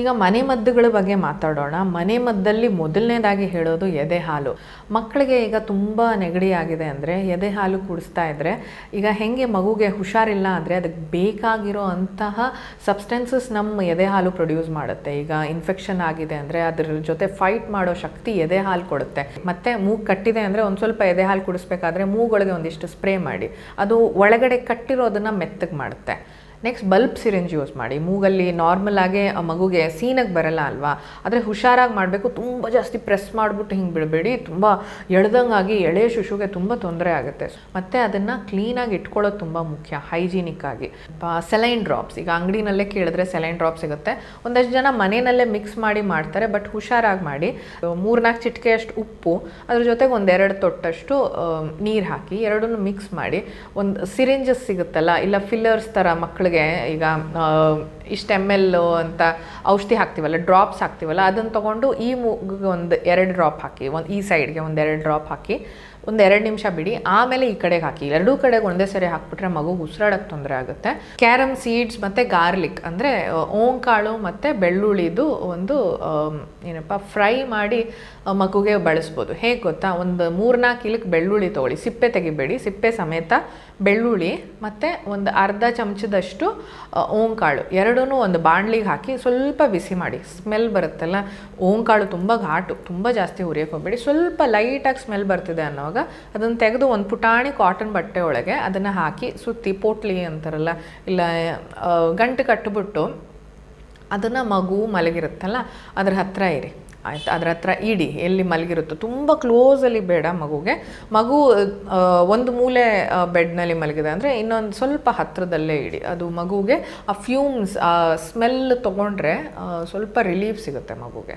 ಈಗ ಮನೆ ಮದ್ದುಗಳ ಬಗ್ಗೆ ಮಾತಾಡೋಣ. ಮನೆ ಮದ್ದಲ್ಲಿ ಮೊದಲನೇದಾಗಿ ಹೇಳೋದು ಎದೆ ಹಾಲು. ಮಕ್ಕಳಿಗೆ ಈಗ ತುಂಬ ನೆಗಡಿ ಆಗಿದೆ ಅಂದರೆ ಎದೆ ಹಾಲು ಕುಡಿಸ್ತಾ ಇದ್ದರೆ ಈಗ ಹೆಂಗೆ ಮಗುಗೆ ಹುಷಾರಿಲ್ಲ ಅಂದರೆ ಅದಕ್ಕೆ ಬೇಕಾಗಿರೋ ಅಂತಹ ಸಬ್ಸ್ಟೆನ್ಸಸ್ ನಮ್ಮ ಎದೆ ಹಾಲು ಪ್ರೊಡ್ಯೂಸ್ ಮಾಡುತ್ತೆ. ಈಗ ಇನ್ಫೆಕ್ಷನ್ ಆಗಿದೆ ಅಂದರೆ ಅದ್ರ ಜೊತೆ ಫೈಟ್ ಮಾಡೋ ಶಕ್ತಿ ಎದೆ ಹಾಲು ಕೊಡುತ್ತೆ. ಮತ್ತು ಮೂಗು ಕಟ್ಟಿದೆ ಅಂದರೆ ಒಂದು ಸ್ವಲ್ಪ ಎದೆ ಹಾಲು ಕುಡಿಸ್ಬೇಕಾದ್ರೆ ಮೂಗೊಳಗೆ ಒಂದಿಷ್ಟು ಸ್ಪ್ರೇ ಮಾಡಿ. ಅದು ಒಳಗಡೆ ಕಟ್ಟಿರೋದನ್ನು ಮೆತ್ತಗೆ ಮಾಡುತ್ತೆ. ನೆಕ್ಸ್ಟ್ ಬಲ್ಬ್ ಸಿರಿಂಜ್ ಯೂಸ್ ಮಾಡಿ. ಮೂಗಲ್ಲಿ ನಾರ್ಮಲ್ ಆಗಿ ಆ ಮಗುಗೆ ಸೀನಾಗಿ ಬರಲ್ಲ ಅಲ್ವಾ? ಆದರೆ ಹುಷಾರಾಗಿ ಮಾಡಬೇಕು. ತುಂಬ ಜಾಸ್ತಿ ಪ್ರೆಸ್ ಮಾಡಿಬಿಟ್ಟು ಹಿಂಗೆ ಬಿಡಬೇಡಿ. ತುಂಬ ಎಳ್ದಂಗಾಗಿ ಎಳೆ ಶಿಶುಗೆ ತುಂಬ ತೊಂದರೆ ಆಗುತ್ತೆ. ಮತ್ತು ಅದನ್ನು ಕ್ಲೀನಾಗಿ ಇಟ್ಕೊಳ್ಳೋದು ತುಂಬ ಮುಖ್ಯ ಹೈಜೀನಿಕ್ ಆಗಿ. ಸೆಲೈನ್ ಡ್ರಾಪ್ಸ್ ಈಗ ಅಂಗಡಿನಲ್ಲೇ ಕೇಳಿದ್ರೆ ಸೆಲೈನ್ ಡ್ರಾಪ್ ಸಿಗುತ್ತೆ. ಒಂದಷ್ಟು ಜನ ಮನೆಯಲ್ಲೇ ಮಿಕ್ಸ್ ಮಾಡಿ ಮಾಡ್ತಾರೆ ಬಟ್ ಹುಷಾರಾಗಿ ಮಾಡಿ. ಮೂರ್ನಾಲ್ಕು ಚಿಟಿಕೆಯಷ್ಟು ಉಪ್ಪು, ಅದ್ರ ಜೊತೆಗೆ ಒಂದೆರಡು ತೊಟ್ಟಷ್ಟು ನೀರು ಹಾಕಿ, ಎರಡನ್ನು ಮಿಕ್ಸ್ ಮಾಡಿ. ಒಂದು ಸಿರಿಂಜಸ್ ಸಿಗುತ್ತಲ್ಲ, ಇಲ್ಲ ಫಿಲ್ಲರ್ಸ್ ಥರ ಮಕ್ಕಳಿಗೆ ಈಗ ಇಷ್ಟು ಎಂ ಎಲ್ ಅಂತ ಔಷಧಿ ಹಾಕ್ತೀವಲ್ಲ ಡ್ರಾಪ್ಸ್ ಹಾಕ್ತೀವಲ್ಲ, ಅದನ್ನು ತೊಗೊಂಡು ಈ ಮೂಗಿಗೆ ಒಂದು ಎರಡು ಡ್ರಾಪ್ ಹಾಕಿ, ಒಂದು ಈ ಸೈಡ್ಗೆ ಒಂದು ಎರಡು ಡ್ರಾಪ್ ಹಾಕಿ, ಒಂದು ಎರಡು ನಿಮಿಷ ಬಿಡಿ, ಆಮೇಲೆ ಈ ಕಡೆಗೆ ಹಾಕಿ. ಎರಡೂ ಕಡೆಗೆ ಒಂದೇ ಸರಿ ಹಾಕ್ಬಿಟ್ರೆ ಮಗು ಉಸಿರಾಡಕ್ಕೆ ತೊಂದರೆ ಆಗುತ್ತೆ. ಕ್ಯಾರಮ್ ಸೀಡ್ಸ್ ಮತ್ತು ಗಾರ್ಲಿಕ್, ಅಂದರೆ ಓಂಕಾಳು ಮತ್ತು ಬೆಳ್ಳುಳ್ಳಿದು ಒಂದು ಏನಪ್ಪ, ಫ್ರೈ ಮಾಡಿ ಮಗುಗೆ ಬಳಸ್ಬೋದು. ಹೇಗೆ ಗೊತ್ತಾ? ಒಂದು ಮೂರ್ನಾಲ್ಕು ಇಲಕ್ಕೆ ಬೆಳ್ಳುಳ್ಳಿ ತೊಗೊಳ್ಳಿ. ಸಿಪ್ಪೆ ತೆಗಿಬೇಡಿ. ಸಿಪ್ಪೆ ಸಮೇತ ಬೆಳ್ಳುಳ್ಳಿ ಮತ್ತು ಒಂದು ಅರ್ಧ ಚಮಚದಷ್ಟು ಆ, ಓಂಕಾಳು. ಎರಡೂ ಒಂದು ಬಾಣಲಿಗೆ ಹಾಕಿ ಸ್ವಲ್ಪ ಬಿಸಿ ಮಾಡಿ. ಸ್ಮೆಲ್ ಬರುತ್ತಲ್ಲ ಓಂಕಾಳು ತುಂಬ ಘಾಟು ತುಂಬ ಜಾಸ್ತಿ ಹುರಿಯೋಕೆ ಹೋಗಬೇಡಿ. ಸ್ವಲ್ಪ ಲೈಟಾಗಿ ಸ್ಮೆಲ್ ಬರ್ತಿದೆ ಅನ್ನೋವಾಗ ಅದನ್ನು ತೆಗೆದು ಒಂದು ಪುಟಾಣಿ ಕಾಟನ್ ಬಟ್ಟೆ ಒಳಗೆ ಅದನ್ನು ಹಾಕಿ ಸುತ್ತಿ ಪೋಟ್ಲಿ ಅಂತಾರಲ್ಲ ಇಲ್ಲ ಗಂಟು ಕಟ್ಟಿಬಿಟ್ಟು ಅದನ್ನು ಮಗು ಮಲಗಿರುತ್ತಲ್ಲ ಅದ್ರ ಹತ್ತಿರ ಇರಿ. ಆಯ್ತು, ಅದರ ಹತ್ರ ಇಡಿ, ಎಲ್ಲಿ ಮಲಗಿರುತ್ತೋ. ತುಂಬ ಕ್ಲೋಸಲ್ಲಿ ಬೇಡ ಮಗುಗೆ. ಮಗು ಒಂದು ಮೂಲೆ ಬೆಡ್ನಲ್ಲಿ ಮಲಗಿದೆ ಅಂದರೆ ಇನ್ನೊಂದು ಸ್ವಲ್ಪ ಹತ್ತಿರದಲ್ಲೇ ಇಡಿ. ಅದು ಮಗುಗೆ, ಆ ಫ್ಯೂಮ್ಸ್ ಆ ಸ್ಮೆಲ್ ತೊಗೊಂಡ್ರೆ ಸ್ವಲ್ಪ ರಿಲೀಫ್ ಸಿಗುತ್ತೆ ಮಗುಗೆ.